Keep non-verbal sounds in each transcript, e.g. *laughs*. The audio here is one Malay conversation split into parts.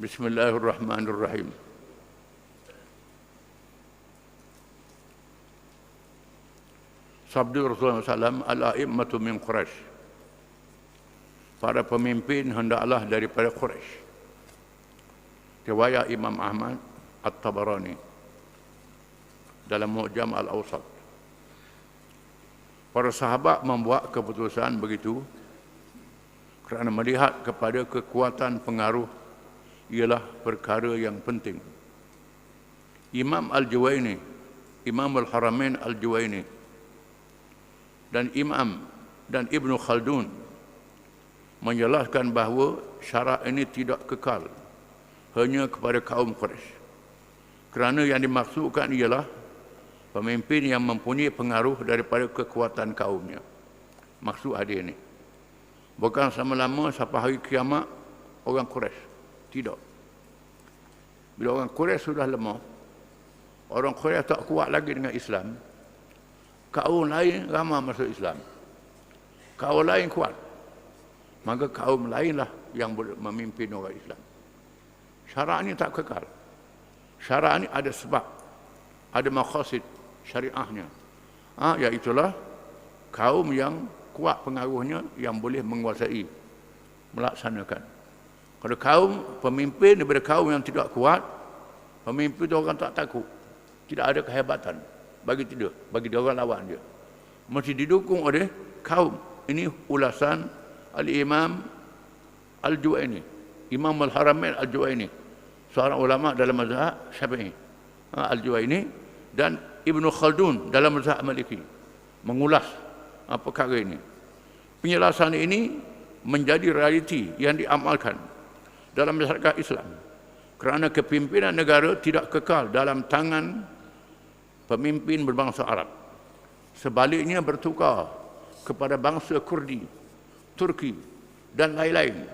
Bismillahirrahmanirrahim. Sabda Rasulullah SAW, Al-a'immatu min Quraisy. Para pemimpin hendaklah daripada Quraisy. Riwayat Imam Ahmad At-Tabarani dalam Mu'jam Al-Awsat. Para sahabat membuat keputusan begitu kerana melihat kepada kekuatan pengaruh ialah perkara yang penting. Imam Al-Juwaini, Imam Al-Haramain Al-Juwaini dan Imam dan Ibnu Khaldun menjelaskan bahawa syarat ini tidak kekal hanya kepada kaum Quraisy. Kerana yang dimaksudkan ialah pemimpin yang mempunyai pengaruh daripada kekuatan kaumnya. Maksud hadis ini. Bukan sama-lama sampai hari kiamat orang Quraisy. Tidak. Bila orang Quraisy sudah lemah, orang Quraisy tak kuat lagi dengan Islam, kaum lain ramai masuk Islam. Kaum lain kuat. Maka kaum lainlah yang memimpin orang Islam. Syarat ini tak kekal. Syarat ini ada sebab. Ada makhasid syariahnya. Ha, iaitulah kaum yang kuat pengaruhnya yang boleh menguasai melaksanakan. Kalau kaum pemimpin daripada kaum yang tidak kuat, pemimpin itu orang tak takut. Tidak ada kehebatan bagi tidak, bagi dia orang lawan dia. Mesti didukung oleh kaum. Ini ulasan Al-Imam Al-Juwaini. Imam Al-Haramain Al-Juwaini. Seorang ulama dalam mazhab Syafi'i. Ha, Al-Juwaini dan Ibn Khaldun dalam mazhab Maliki mengulas apa perkara ini. Penjelasan ini menjadi realiti yang diamalkan dalam masyarakat Islam kerana kepimpinan negara tidak kekal dalam tangan pemimpin berbangsa Arab. Sebaliknya bertukar kepada bangsa Kurdi, Turki dan lain-lain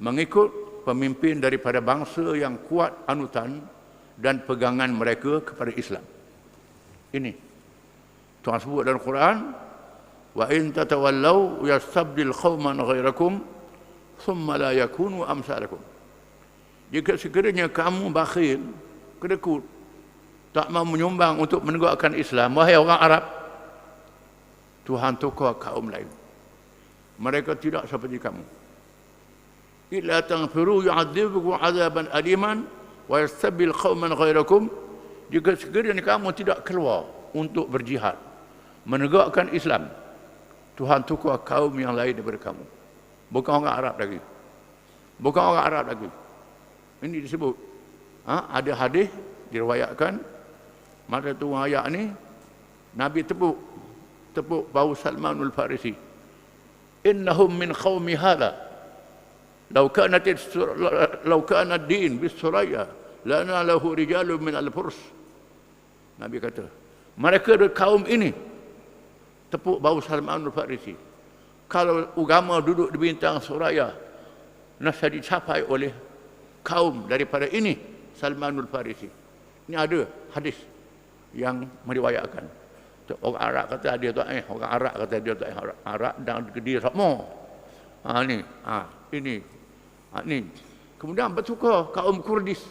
mengikut pemimpin daripada bangsa yang kuat anutan dan pegangan mereka kepada Islam. Ini. Tuhan sebut dalam Quran, wa in tatawallaw yastabdil qauman ghairakum thumma la yakunu amsalakum. Jika sekiranya kamu bakhil, kedekut, tak mau menyumbang untuk menegakkan Islam, wahai orang Arab, Tuhan tukar kaum lain. Mereka tidak seperti kamu. Illa taghfiru yu'adzibukum 'adaban aliman wa yastabil qauman ghairakum jika sekiranya kamu tidak keluar untuk berjihad menegakkan Islam Tuhan tukar kaum yang lain daripada kamu bukan orang Arab lagi bukan orang Arab lagi ini disebut ha? ada hadis diriwayatkan masa tu ayat ni Nabi tepuk tepuk bau Salmanul Farisi innahum min qaumi hala law kanat law kana ad-din bis suraya lana lahu rijalun min al-furs Nabi kata, mereka dari kaum ini tepuk bau Salman al-Farisi. Kalau agama duduk di bintang Suraya, nasa dicapai oleh kaum daripada ini Salman al-Farisi. Ini ada hadis yang meriwayatkan. Orang Arab kata dia tak eh, orang Arab kata dia tak eh, Arab dan dia semua. Ha ni, ha ini. Ha ni. Kemudian bertukar kaum Kurdis.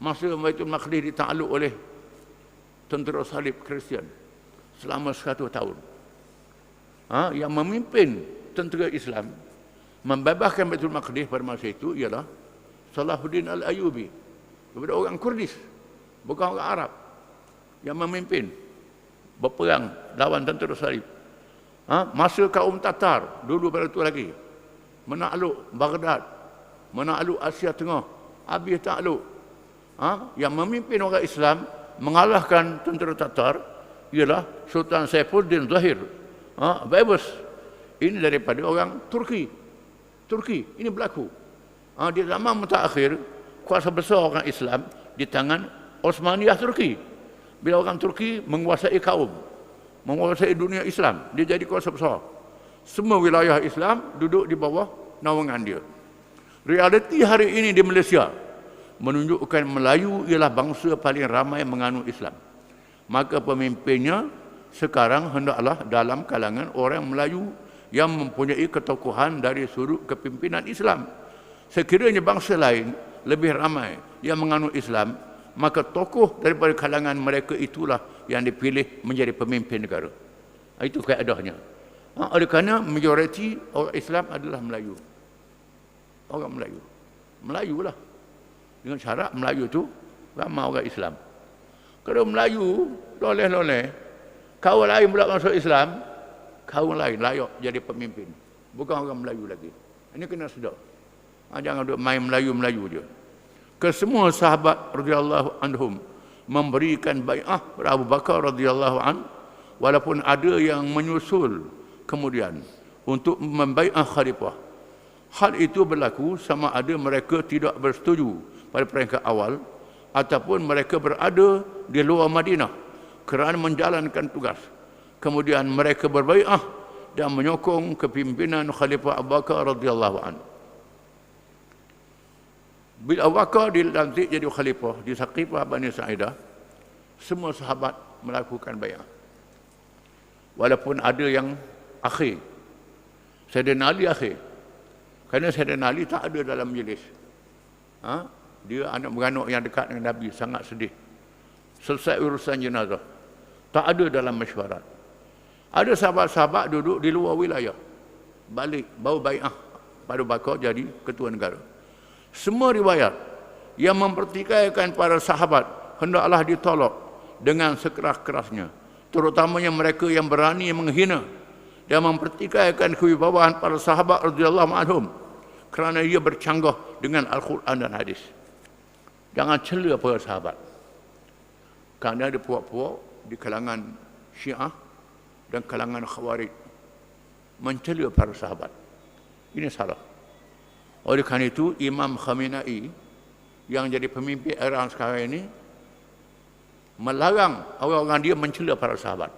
Masa Baitul Maqdis ditakluk oleh tentera salib Kristian selama 100 tahun. Ha, yang memimpin tentera Islam membebaskan Baitul Maqdis pada masa itu ialah Salahuddin Al-Ayubi daripada orang Kurdis bukan orang Arab yang memimpin berperang lawan tentera salib. Ha, masa kaum Tatar dulu pada itu lagi menakluk Baghdad, menakluk Asia Tengah, habis takluk. Ha, yang memimpin orang Islam mengalahkan tentera Tatar ialah Sultan Saifuddin Zahir. Ha, bebas. Ini daripada orang Turki. Turki. Ini berlaku. Ha, di zaman mutakhir, kuasa besar orang Islam di tangan Osmaniyah Turki. Bila orang Turki menguasai kaum, menguasai dunia Islam, dia jadi kuasa besar. Semua wilayah Islam duduk di bawah naungan dia. Realiti hari ini di Malaysia, menunjukkan Melayu ialah bangsa paling ramai menganut Islam. Maka pemimpinnya sekarang hendaklah dalam kalangan orang Melayu yang mempunyai ketokohan dari sudut kepimpinan Islam. sekiranya bangsa lain lebih ramai yang menganut Islam maka tokoh daripada kalangan mereka itulah yang dipilih menjadi pemimpin negara. Itu keadaannya ha, oleh kerana majoriti orang Islam adalah Melayu. Orang Melayu. Melayu lah dengan syarat Melayu tu ramai orang Islam. Kalau Melayu loleh-loleh kaum lain pula masuk Islam kaum lain layak jadi pemimpin. Bukan orang Melayu lagi. Ini kena sedar ha, jangan duduk main Melayu-Melayu je. Ke semua sahabat radhiyallahu anhum memberikan bai'ah kepada Abu Bakar radhiyallahu an walaupun ada yang menyusul kemudian untuk membai'ah khalifah. Hal itu berlaku sama ada mereka tidak bersetuju pada peringkat awal ataupun mereka berada di luar Madinah kerana menjalankan tugas kemudian mereka berbai'ah dan menyokong kepimpinan Khalifah Abu Bakar radhiyallahu anhu bila Abu Bakar dilantik jadi khalifah di Saqifah Bani Sa'idah, semua sahabat melakukan bayar. Walaupun ada yang akhir. Sayyidina Ali akhir. Kerana Sayyidina Ali tak ada dalam majlis. Ha? Dia anak beranak yang dekat dengan Nabi, sangat sedih. Selesai urusan jenazah. Tak ada dalam mesyuarat. Ada sahabat-sahabat duduk di luar wilayah. Balik, bawa bayar pada bakar jadi ketua negara. Semua riwayat yang mempertikaikan para sahabat hendaklah ditolak dengan sekeras-kerasnya. Terutamanya mereka yang berani menghina dan mempertikaikan kewibawaan para sahabat radhiyallahu anhum kerana ia bercanggah dengan al-Quran dan hadis. Jangan cela para sahabat. Kerana ada puak-puak di kalangan Syiah dan kalangan Khawarij mencela para sahabat ini salah oleh kerana itu Imam Khamenei yang jadi pemimpin Iran sekarang ini melarang orang-orang dia mencela para sahabat.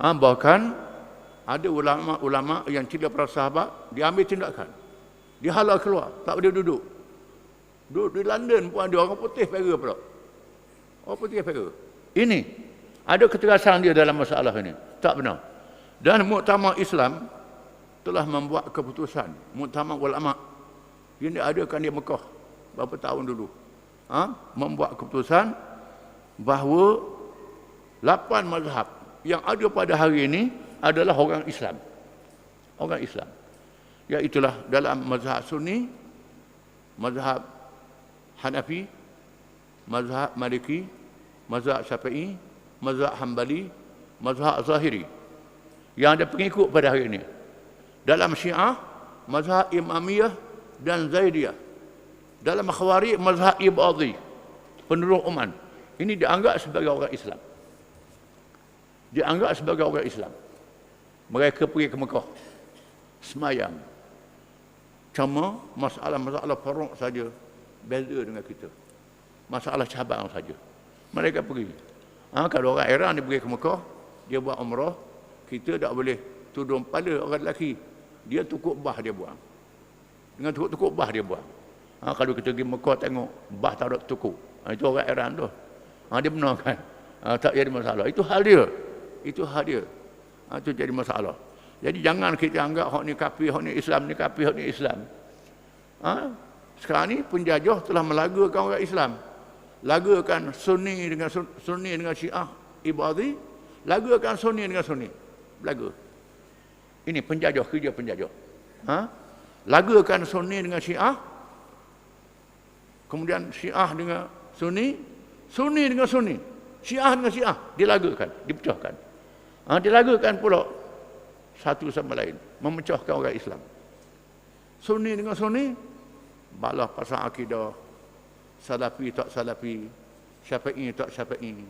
Ha, bahkan ada ulama-ulama yang cela para sahabat diambil tindakan. Dihalau keluar, tak boleh duduk. Duduk di London pun ada orang putih pera pula. Orang putih pera. Ini ada ketegasan dia dalam masalah ini. Tak benar. Dan muktamar Islam telah membuat keputusan muktamar ulama yang diadakan di Mekah beberapa tahun dulu ha? membuat keputusan bahawa lapan mazhab yang ada pada hari ini adalah orang Islam orang Islam iaitulah dalam mazhab Sunni mazhab Hanafi mazhab Maliki mazhab Syafi'i mazhab Hambali mazhab Zahiri. Yang ada pengikut pada hari ini. Dalam Syiah mazhab Imamiyah dan Zaidiyah. Dalam Khawarij mazhab Ibadhi penerus Uman ini dianggap sebagai orang Islam. Dianggap sebagai orang Islam. Mereka pergi ke Mekah. Semayang. Cuma masalah-masalah peruk saja beza dengan kita. Masalah cabang saja mereka pergi. Ha, kalau orang Iran dia pergi ke Mekah dia buat umrah kita tak boleh tudung pada orang lelaki. Dia tukuk bah dia buang. Dengan tukuk-tukuk bah dia buang. Ha, kalau kita pergi Mekah tengok bah tak ada tukuk. Ha, itu orang Iran tu. Ha, dia benar kan? Ha, tak jadi masalah. Itu hal dia. Itu hal dia. Ha, itu jadi masalah. Jadi jangan kita anggap hak ni kafir hak ni Islam ni kafir hak ni Islam. Ha? sekarang ni penjajah telah melagakan orang Islam lagakan sunni dengan sunni dengan syiah ibadi lagakan sunni dengan sunni lagu ini penjajah kerja penjajah. Ha? Lagakan Sunni dengan Syiah. Kemudian Syiah dengan Sunni, Sunni dengan Sunni. Syiah dengan Syiah dilagakan, dipecahkan. Ha, dilagakan pula satu sama lain, memecahkan orang Islam. Sunni dengan Sunni balah pasal akidah Salafi tak Salafi, Syafi'i tak Syafi'i,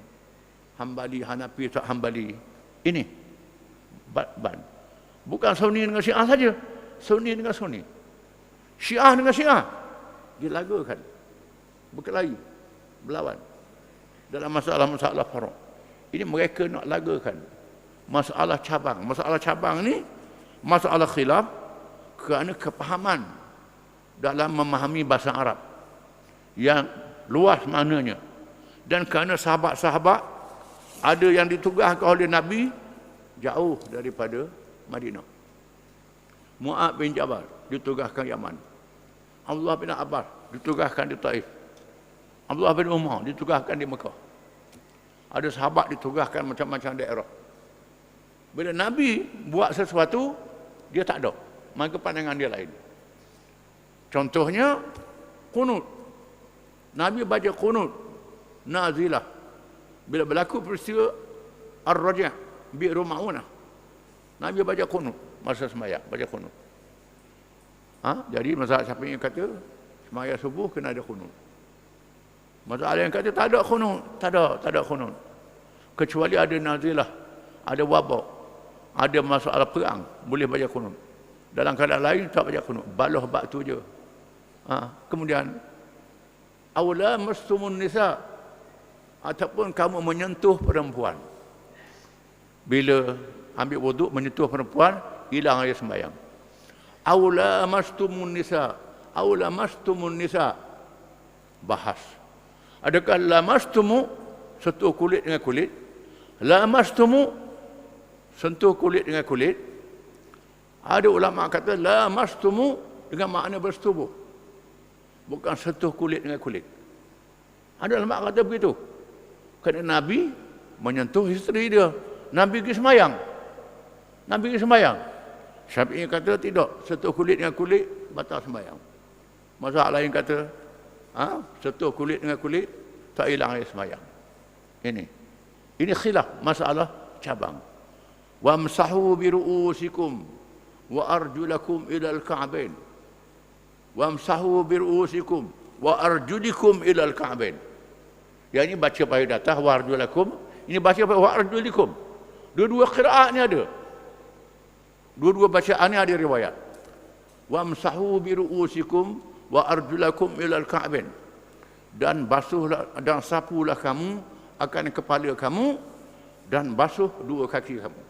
Hambali Hanafi tak Hambali. Ini ban Bukan Sunni dengan Syiah saja. Sunni dengan Sunni. Syiah dengan Syiah. Dilagakan. Berkelahi. Berlawan. Dalam masalah-masalah farok. Ini mereka nak lagakan. Masalah cabang. Masalah cabang ni masalah khilaf kerana kepahaman dalam memahami bahasa Arab yang luas maknanya dan kerana sahabat-sahabat ada yang ditugaskan oleh Nabi jauh daripada Madinah. Mu'ad bin Jabal ditugaskan Yaman. Abdullah bin Abbas ditugaskan di Taif. Abdullah bin Umar ditugaskan di Mekah. Ada sahabat ditugaskan macam-macam daerah. Bila Nabi buat sesuatu, dia tak ada. Maka pandangan dia lain. Contohnya, kunut. Nabi baca kunut. Nazilah. Bila berlaku peristiwa Ar-Raja' bi Ma'unah. Nabi baca kunut masa sembahyang, baca kunut. Ha? Jadi mazhab Syafi'i kata sembahyang subuh kena ada kunut. Mazhab yang kata tak ada kunut, tak ada, tak ada kunut. Kecuali ada nazilah, ada wabak, ada masalah perang, boleh baca kunut. Dalam keadaan lain tak baca kunut, baloh bak tu je. Ha? Kemudian awla mastumun nisa. Ataupun kamu menyentuh perempuan. Bila ambil wuduk menyentuh perempuan, hilang air sembahyang. Aula mastumun nisa. Aula mastumun nisa. Bahas. Adakah lamastumu sentuh kulit dengan kulit? Lamastumu sentuh kulit dengan kulit? Ada ulama kata lamastumu dengan makna bersetubuh bukan sentuh kulit dengan kulit ada ulama kata begitu kerana nabi menyentuh isteri dia nabi pergi semayang nabi pergi semayang Syafi'i kata tidak, sentuh kulit dengan kulit batal sembahyang. Mazhab lain kata, ha, sentuh kulit dengan kulit tak hilang air sembahyang. Ini. Ini khilaf masalah cabang. Wamsahu bi ru'usikum wa arjulakum ila al-ka'bain. Wamsahu bi ru'usikum wa arjulikum ila al-ka'bain. Yang ini baca pada datah wa arjulakum, ini baca pada wa arjulikum. Dua-dua qiraat ni ada. Dua-dua bacaan ini ada riwayat. Wamsahu bi ru'usikum wa arjulakum ila al-ka'bain. Dan basuhlah dan sapulah kamu akan kepala kamu dan basuh dua kaki kamu.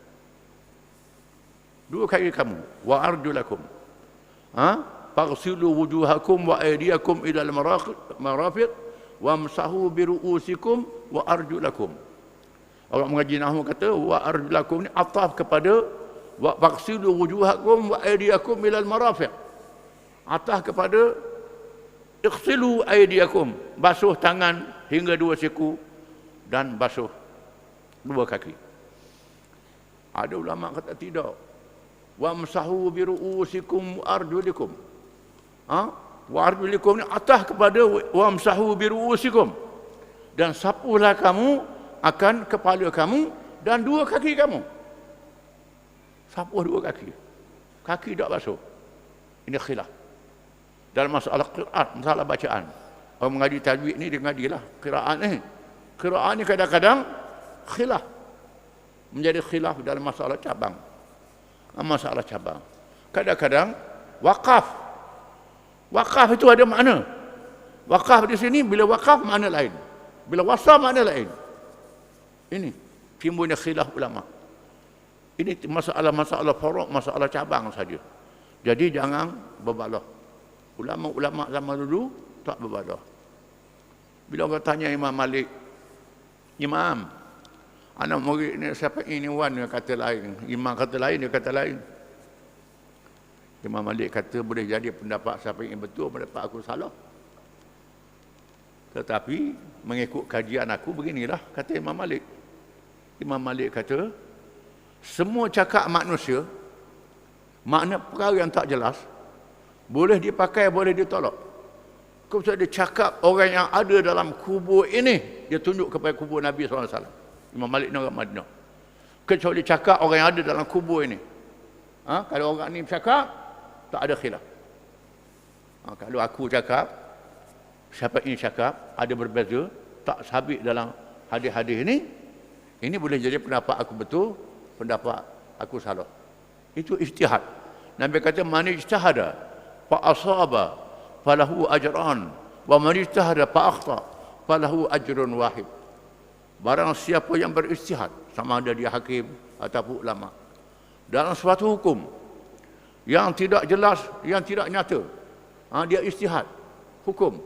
Dua kaki kamu wa arjulakum. Ha? Ila al-marafiq wamsahu bi ru'usikum wa arjulakum. Orang mengaji nahwu kata wa arjulakum ni ataf kepada wa faqsidu wujuhakum wa aydiyakum ila al-marafiq atas kepada ighsilu aydiyakum basuh tangan hingga dua siku dan basuh dua kaki. Ada ulama kata tidak. Wa masahu bi ru'usikum arjulikum ha wa arjulikum ni atas kepada wa masahu bi ru'usikum dan sapuhlah kamu akan kepala kamu dan dua kaki kamu Sapuh dua kaki. Kaki tak basuh. Ini khilaf. Dalam masalah qiraat, masalah bacaan. Orang mengaji tajwid ni dia mengajilah qiraat ni. Qiraat ni kadang-kadang khilaf. Menjadi khilaf dalam masalah cabang. Masalah cabang. Kadang-kadang wakaf. Wakaf itu ada makna. Wakaf di sini bila wakaf makna lain. Bila wasal makna lain. Ini timbulnya khilaf ulama. Ini masalah-masalah forok, masalah cabang saja. Jadi jangan berbalah. Ulama-ulama zaman dulu tak berbalah. Bila orang tanya Imam Malik, Imam, anak murid ni siapa ini wan dia kata lain. Imam kata lain, dia kata lain. Imam Malik kata boleh jadi pendapat siapa yang betul, pendapat aku salah. Tetapi mengikut kajian aku beginilah kata Imam Malik. Imam Malik kata semua cakap manusia makna perkara yang tak jelas boleh dipakai boleh ditolak kalau dia cakap orang yang ada dalam kubur ini dia tunjuk kepada kubur Nabi SAW Imam Malik ni orang Madinah kecuali cakap orang yang ada dalam kubur ini ha? kalau orang ni cakap tak ada khilaf ha? kalau aku cakap siapa ini cakap ada berbeza tak sabit dalam hadis-hadis ini ini boleh jadi pendapat aku betul pendapat aku salah. Itu ijtihad. Nabi kata man ijtahada fa asaba falahu ajran wa man ijtahada fa akhta falahu ajrun wahid. Barang siapa yang berijtihad sama ada dia hakim ataupun ulama dalam suatu hukum yang tidak jelas, yang tidak nyata. Ha, dia istihad hukum.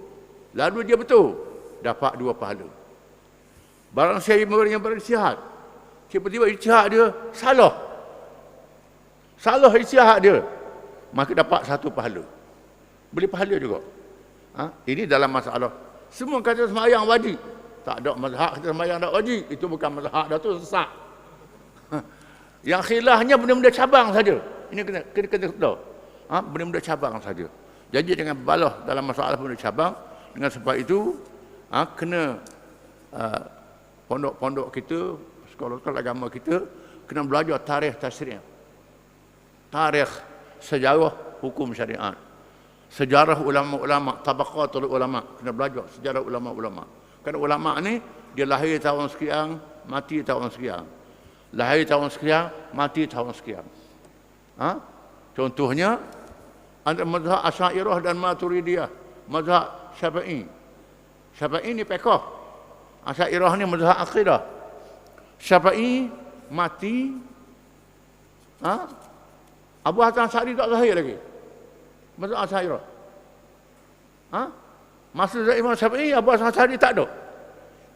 Lalu dia betul dapat dua pahala. Barang siapa yang beristihad tiba-tiba ijtihad dia salah. Salah ijtihad dia. Maka dapat satu pahala. Beli pahala juga. Ha? Ini dalam masalah. Semua kata semayang wajib. Tak ada mazhab kata semayang tak wajib. Itu bukan mazhab dah tu sesat. Ha? *laughs* Yang khilahnya benda-benda cabang saja. Ini kena kena kena tahu. Ha? Benda-benda cabang saja. Jadi dengan balah dalam masalah benda cabang dengan sebab itu ha, kena uh, pondok-pondok kita, sekolah-sekolah agama kita kena belajar tarikh tasrih. Tarikh sejarah hukum syariat sejarah ulama-ulama, tabaqatul ulama, kena belajar sejarah ulama-ulama. Kerana ulama ni dia lahir tahun sekian, mati tahun sekian. Lahir tahun sekian, mati tahun sekian. Ha? Contohnya ada mazhab Asy'ariyah dan Maturidiyah, mazhab Syafi'i. Syafi'i ni pekoh. Asy'ariyah ni mazhab akidah. Syafi'i mati ha? Abu Hasan Sa'di tak lahir lagi. Mazhab Asyairah. Ha? Zaid Imam Syafi'i, Abu Hasan Asyari tak ada.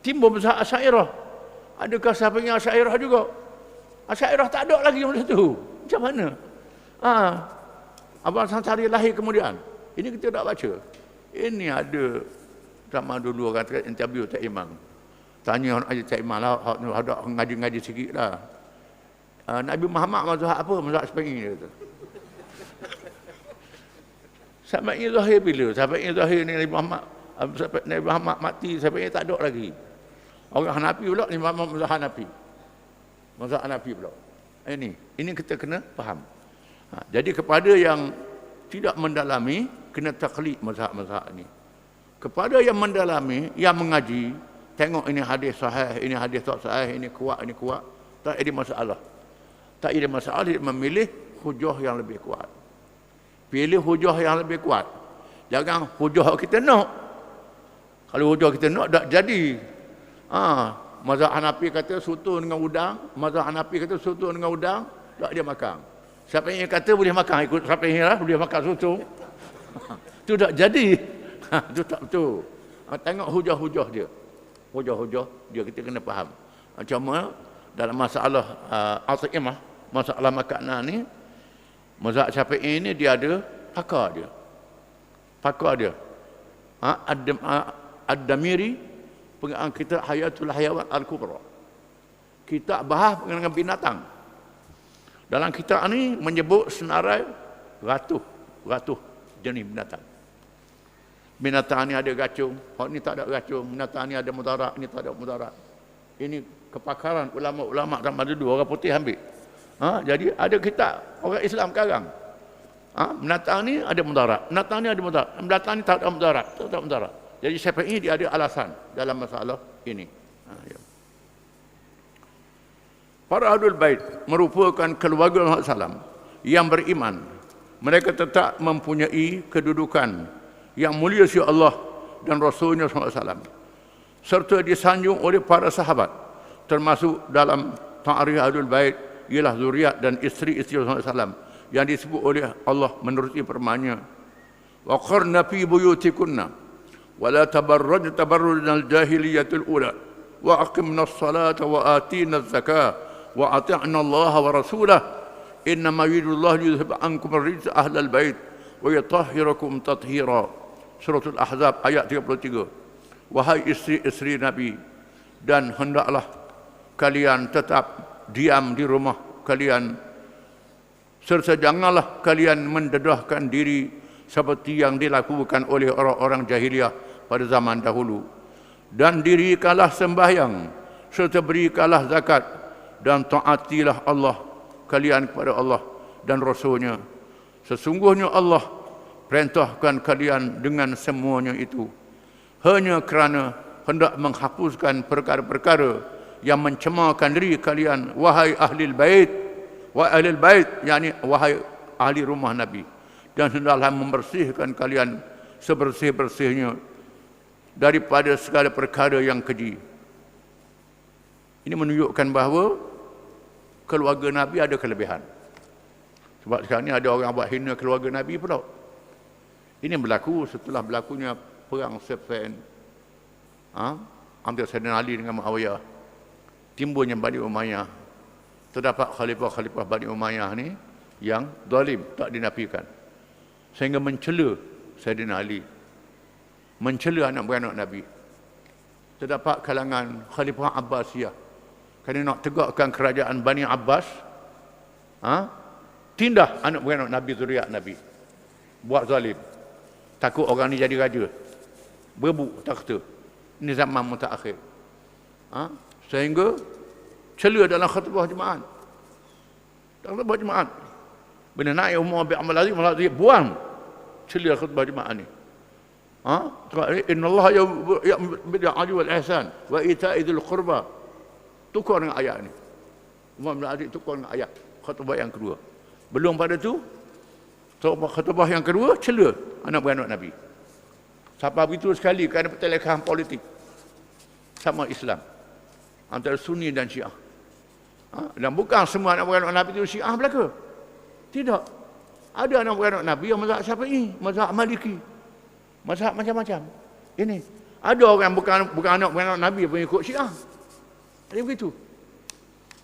Timbul mazhab Asyairah. Adakah Syafi'i Asyairah juga? Asyairah tak ada lagi masa tu. Macam mana? Ha? Abu Hasan Asyari lahir kemudian. Ini kita tak baca. Ini ada sama dulu orang kata interview tak imam. Tanya orang aja tak imam lah, ada ngaji-ngaji sikit lah. Uh, Nabi Muhammad mazhab apa? Mazhab Syafi'i dia kata. Sahabatnya Zahir bila? Sahabatnya Zahir ni Nabi Muhammad sahabat Nabi Muhammad mati, sahabatnya tak ada lagi. Orang Hanafi pula, Nabi Muhammad mazhab Hanafi. Mazhab Hanafi pula. Ini, ini kita kena faham. Ha, jadi kepada yang tidak mendalami, kena taklid mazhab-mazhab ini. Kepada yang mendalami, yang mengaji, tengok ini hadis sahih, ini hadis tak sahih, ini kuat, ini kuat, tak ada masalah. Tak ada masalah, dia memilih hujah yang lebih kuat. Pilih hujah yang lebih kuat. Jangan hujah kita nak. Kalau hujah kita nak, tak jadi. Ha, mazhab Hanafi kata soto dengan udang. Mazhab Hanafi kata soto dengan udang. Tak dia makan. Siapa yang kata boleh makan, ikut siapa yang lah, boleh makan soto. Itu *laughs* tak jadi. *laughs* Itu tak betul. Ha, tengok hujah-hujah dia. Hujah-hujah dia kita kena faham. Macam mana dalam masalah uh, al-taqimah, masalah makanan ni, Mazhab Syafi'i ini dia ada pakar dia. Pakar dia. Ha, Ad-Damiri, Ad pengarang kita Hayatul Hayawan Al-Kubra. Kita bahas dengan binatang. Dalam kitab ini menyebut senarai ratuh, ratuh jenis binatang. Binatang ini ada gacung, oh, ini tak ada gacung. Binatang ini ada mudarat, ini tak ada mudarat. Ini kepakaran ulama-ulama zaman dulu orang putih ambil. Ha, jadi ada kita orang Islam sekarang. Ha, menatang ni ada mudarat. Menatang ni ada mudarat. Menatang ni tak ada mudarat. Tak ada mudarat. Jadi siapa ini dia ada alasan dalam masalah ini. Ha, ya. Para Ahlul Bait merupakan keluarga Muhammad SAW yang beriman. Mereka tetap mempunyai kedudukan yang mulia si Allah dan Rasulnya SAW. Serta disanjung oleh para sahabat termasuk dalam ta'arif Ahlul Bait ialah zuriat dan isteri-isteri Rasulullah SAW yang disebut oleh Allah menerusi firman-Nya wa qarna fi buyutikunna wa la tabarraj tabarrujal jahiliyatul ula wa aqimna as-salata wa atina az-zakata wa ati'na Allah wa rasulahu. Inna ma yuridu Allah liyudhhib ankum ar-rijsa ahlal bait wa yutahhirakum tathira suratul ahzab ayat 33 wahai isteri-isteri nabi dan hendaklah kalian tetap diam di rumah kalian. Serta janganlah kalian mendedahkan diri seperti yang dilakukan oleh orang-orang jahiliah pada zaman dahulu. Dan dirikanlah sembahyang serta berikanlah zakat dan taatilah Allah kalian kepada Allah dan Rasulnya. Sesungguhnya Allah perintahkan kalian dengan semuanya itu. Hanya kerana hendak menghapuskan perkara-perkara yang mencemarkan diri kalian wahai ahli bait wahai ahli bait yakni wahai ahli rumah nabi. Dan hendaklah membersihkan kalian sebersih-bersihnya daripada segala perkara yang keji. Ini menunjukkan bahawa keluarga nabi ada kelebihan. Sebab sekarang ni ada orang buat hina keluarga nabi pula. Ini berlaku setelah berlakunya perang Siffin ha? antara Sayyidina Ali dengan Muawiyah. Timbulnya Bani Umayyah. Terdapat khalifah-khalifah Bani Umayyah ni yang zalim tak dinafikan. Sehingga mencela Sayyidina Ali. Mencela anak beranak Nabi. Terdapat kalangan Khalifah Abbasiyah kerana nak tegakkan kerajaan Bani Abbas, ha? tindah anak beranak Nabi zuriat Nabi. Buat zalim. Takut orang ni jadi raja. Berebut takhta. Ini zaman mutakhir. Ha? Sehingga celah dalam khutbah jemaat. Dalam khutbah jemaat. Bila naik umur Abi Amal Aziz, Amal Aziz buang celah khutbah jemaat ni. Ha? Inna Allah ya bil adli wal ihsan wa ita'i dzil qurba. Tukar dengan ayat ni. Umar bin Aziz tukar dengan ayat khutbah yang kedua. Belum pada tu khutbah yang kedua celah anak beranak Nabi. Siapa begitu sekali kerana pertelekahan politik sama Islam antara Sunni dan Syiah. Ha? Dan bukan semua anak beranak Nabi itu Syiah belaka. Tidak. Ada anak beranak Nabi yang mazhab Syafi'i, mazhab Maliki, Mazhab macam-macam. Ini. Ada orang bukan bukan anak bukan anak Nabi pun ikut Syiah. Ada begitu.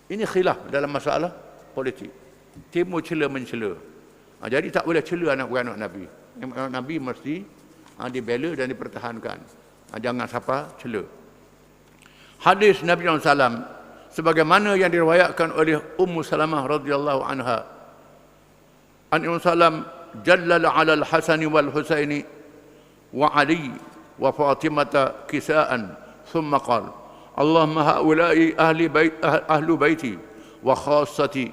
Ini khilaf dalam masalah politik. Timur cela mencela. Ha, jadi tak boleh cela anak anak Nabi. Anak Nabi mesti ha, dibela dan dipertahankan. Ha, jangan siapa cela. Hadis Nabi SAW sebagaimana yang diriwayatkan oleh Ummu Salamah radhiyallahu anha. An Ummu Salam jallal ala al-Hasan wal Husaini wa Ali wa Fatimah kisaan thumma qala اللهم هؤلاء أهل, بيت أهل بيتي وخاصتي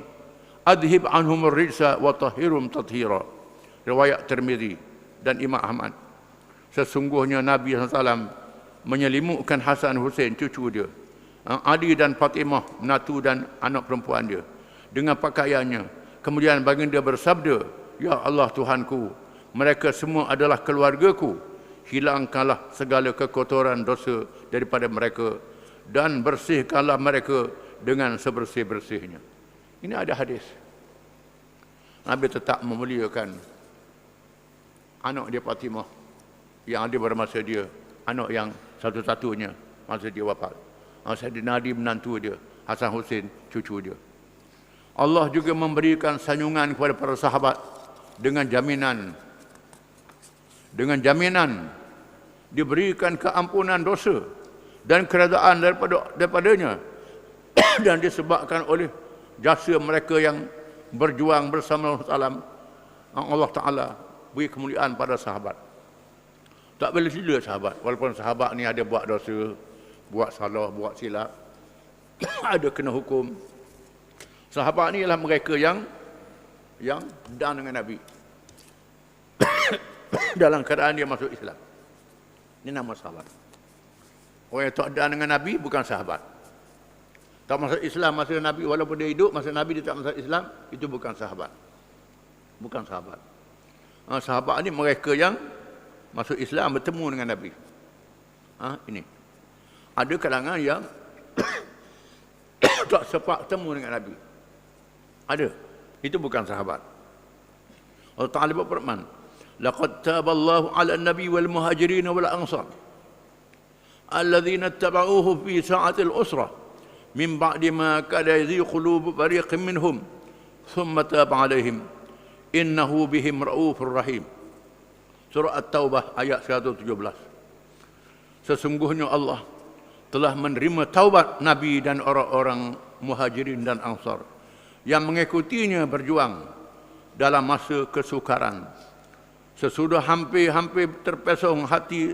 أذهب عنهم الرجس وطهرهم تطهيرا رواية ترمذي dan Imam Ahmad sesungguhnya Nabi SAW menyelimukkan Hasan Hussein cucu dia Ali dan Fatimah menatu dan anak perempuan dia dengan pakaiannya kemudian baginda bersabda ya Allah Tuhanku mereka semua adalah keluargaku hilangkanlah segala kekotoran dosa daripada mereka dan bersihkanlah mereka dengan sebersih-bersihnya. Ini ada hadis. Nabi tetap memuliakan anak dia Fatimah yang ada pada masa dia anak yang satu-satunya masa dia wafat. Masa dia Nadi menantu dia Hasan Hussein cucu dia. Allah juga memberikan sanyungan kepada para sahabat dengan jaminan. Dengan jaminan diberikan keampunan dosa dan keredaan daripada daripadanya *coughs* dan disebabkan oleh jasa mereka yang berjuang bersama Allah Allah Taala beri kemuliaan pada sahabat. Tak boleh sila sahabat. Walaupun sahabat ni ada buat dosa, buat salah, buat silap. *coughs* ada kena hukum. Sahabat ni ialah mereka yang yang dan dengan Nabi. *coughs* Dalam keadaan dia masuk Islam. Ini nama sahabat. Orang yang tak dan dengan Nabi bukan sahabat. Tak masuk Islam masa Nabi walaupun dia hidup masa Nabi dia tak masuk Islam itu bukan sahabat. Bukan sahabat. Ha, sahabat ni mereka yang masuk Islam bertemu dengan Nabi. Ha, ini. Ada kalangan yang *coughs* tak sempat bertemu dengan Nabi. Ada. Itu bukan sahabat. Allah Ta'ala berfirman, "Laqad taballahu 'ala an-nabi wal muhajirin wal ansar ittaba'uhu fi sa'atil usrah min ba'di ma kada yadhiqu qulub fariqin minhum thumma taba 'alaihim." innahu bihim raufur rahim surah at-taubah ayat 117 sesungguhnya Allah telah menerima taubat nabi dan orang-orang muhajirin dan ansar yang mengikutinya berjuang dalam masa kesukaran. Sesudah hampir-hampir terpesong hati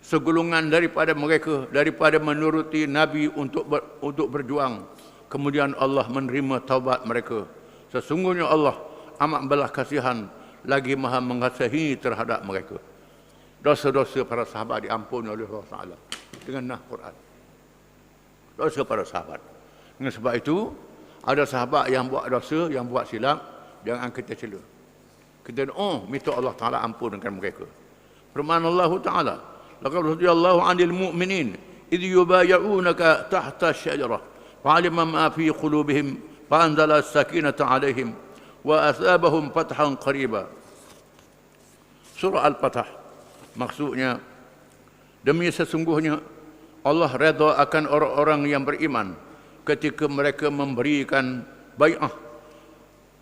segulungan daripada mereka daripada menuruti nabi untuk ber, untuk berjuang kemudian Allah menerima taubat mereka sesungguhnya Allah amat belas kasihan lagi maha mengasihi terhadap mereka. Dosa-dosa para sahabat diampuni oleh Allah Taala dengan nah Quran. Dosa para sahabat. Dengan sebab itu ada sahabat yang buat dosa, yang buat silap, jangan kita cela. Kita oh minta Allah Taala ampunkan mereka. Firman Allah Taala, "Laqad radiyallahu 'anil mu'minin idh yubayyi'unaka tahta asy-syajarah, fa'alima ma fi qulubihim, fa'anzala as-sakinata 'alaihim." wa asabahum fathan qariba surah al-fatah maksudnya demi sesungguhnya Allah redha akan orang-orang yang beriman ketika mereka memberikan bai'ah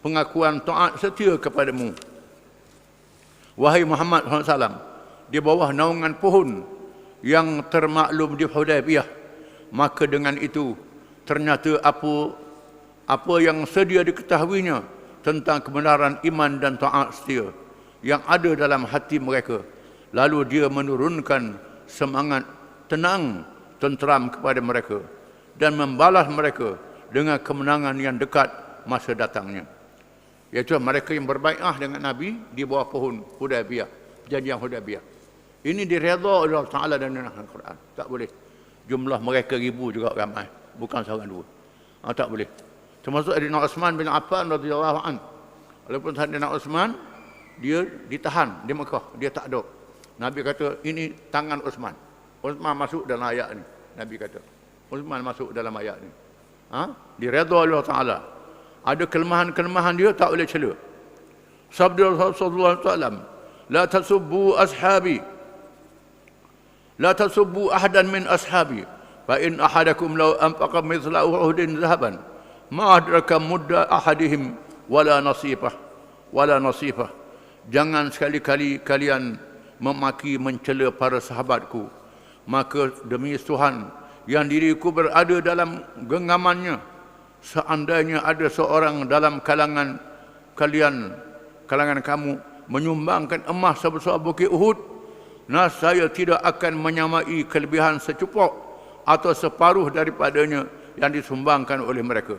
pengakuan taat setia kepadamu Wahai Muhammad SAW, di bawah naungan pohon yang termaklum di Hudaybiyah, maka dengan itu ternyata apa apa yang sedia diketahuinya tentang kebenaran iman dan taat setia yang ada dalam hati mereka. Lalu dia menurunkan semangat tenang, tenteram kepada mereka dan membalas mereka dengan kemenangan yang dekat masa datangnya iaitu mereka yang berbaikat dengan Nabi di bawah pohon Hudaybiyah, perjanjian Hudaybiyah. Ini diredha oleh Allah Taala dan Al-Quran. Tak boleh. Jumlah mereka ribu juga ramai, bukan seorang dua. Ha, tak boleh. Termasuk Sayyidina Uthman bin Affan radhiyallahu an. Walaupun Sayyidina Uthman dia ditahan di Mekah, dia tak ada. Nabi kata ini tangan Uthman. Uthman masuk dalam ayat ni. Nabi kata. Uthman masuk dalam ayat ni. Ha? Diredha oleh Allah Taala ada kelemahan-kelemahan dia tak boleh cela. Sabda Rasulullah SAW, La tasubbu ashabi, La tasubbu ahadan min ashabi, fa in ahadakum law anfaqa mithla uhudin zahaban, ma adraka mudda ahadihim wala nasifah, wala nasifah. Jangan sekali-kali kalian memaki mencela para sahabatku. Maka demi Tuhan yang diriku berada dalam genggamannya, seandainya ada seorang dalam kalangan kalian kalangan kamu menyumbangkan emas sebesar bukit Uhud nas saya tidak akan menyamai kelebihan secupok atau separuh daripadanya yang disumbangkan oleh mereka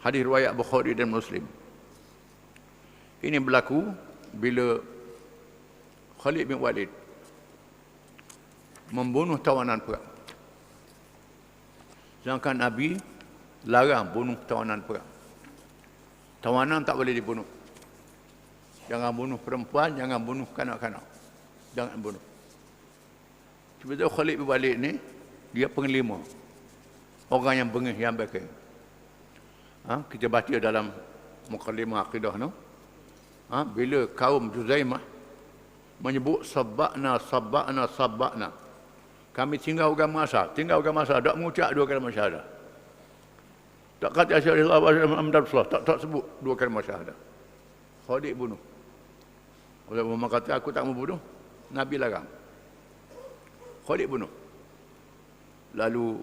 hadis riwayat Bukhari dan Muslim ini berlaku bila Khalid bin Walid membunuh tawanan perang sedangkan Nabi larang bunuh tawanan perang. Tawanan tak boleh dibunuh. Jangan bunuh perempuan, jangan bunuh kanak-kanak. Jangan bunuh. Tiba-tiba Khalid bin Walid ni, dia penglima. Orang yang bengih, yang baik. Ha? Kita baca dalam Muqaddimah Aqidah no? ha? Bila kaum Juzaimah menyebut sabakna, sabakna, sabakna. Kami tinggal agama asal. Tinggal agama asal. Tak mengucap dua kali masyarakat. Tak kata asyhadu ilaha illallah tak tak sebut dua kalimah syahadah. Khalid bunuh. Oleh Muhammad kata aku tak mau bunuh. Nabi larang. Khalid bunuh. Lalu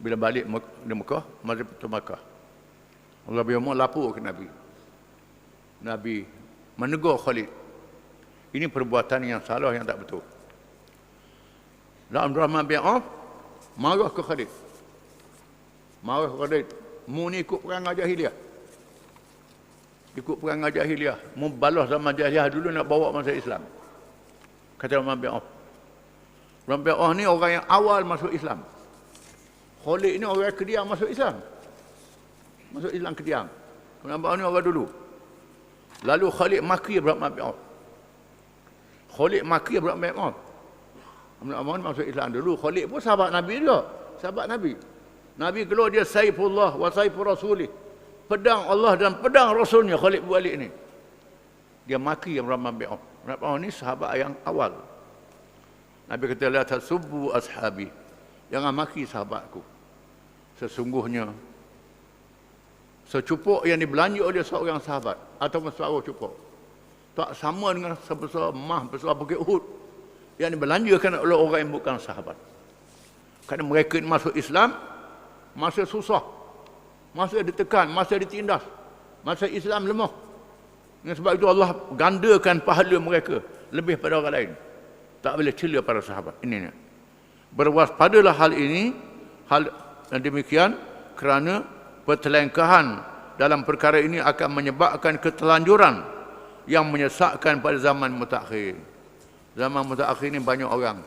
bila balik di Mekah, mari ke Mekah. Allah biar lapor ke Nabi. Nabi menegur Khalid. Ini perbuatan yang salah yang tak betul. Dalam Rahman bin Auf marah ke Khalid. Marah ke Khalid mu ni ikut perang jahiliah ikut perang jahiliah mu balas zaman jahiliah dulu nak bawa masa Islam kata Imam bin Auf Imam bin Auf ni orang yang awal masuk Islam. Khalid ni orang kediam masuk Islam. Masuk Islam kediam. Imam bin Auf ni orang dulu. Lalu Khalid maki Imam bin Auf Khalid maki Imam bin Auf Imam bin Auf masuk Islam dulu. Khalid pun sahabat Nabi juga. Sahabat Nabi. Nabi keluar dia Saifullah wa Saifur Rasulih. Pedang Allah dan pedang Rasulnya Khalid Walid ni. Dia maki yang Rahman bin Auf. Rahman ni sahabat yang awal. Nabi kata la tasubbu ashabi. Jangan maki sahabatku. Sesungguhnya secupuk yang dibelanja oleh seorang sahabat atau seorang cupuk tak sama dengan sebesar mah besar bukit Uhud yang dibelanjakan oleh orang yang bukan sahabat. Kerana mereka masuk Islam, masa susah masa ditekan masa ditindas masa Islam lemah sebab itu Allah gandakan pahala mereka lebih pada orang lain. Tak boleh cela para sahabat. Ini berwaspadalah hal ini hal dan demikian kerana pertelengkahan dalam perkara ini akan menyebabkan ketelanjuran yang menyesakkan pada zaman mutakhir. Zaman mutakhir ini banyak orang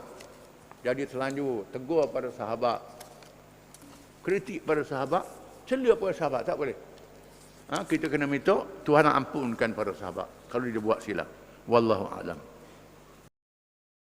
jadi telanjur tegur pada sahabat kritik pada sahabat, celia pada sahabat, tak boleh. Ha, kita kena minta Tuhan ampunkan pada sahabat kalau dia buat silap. Wallahu a'lam.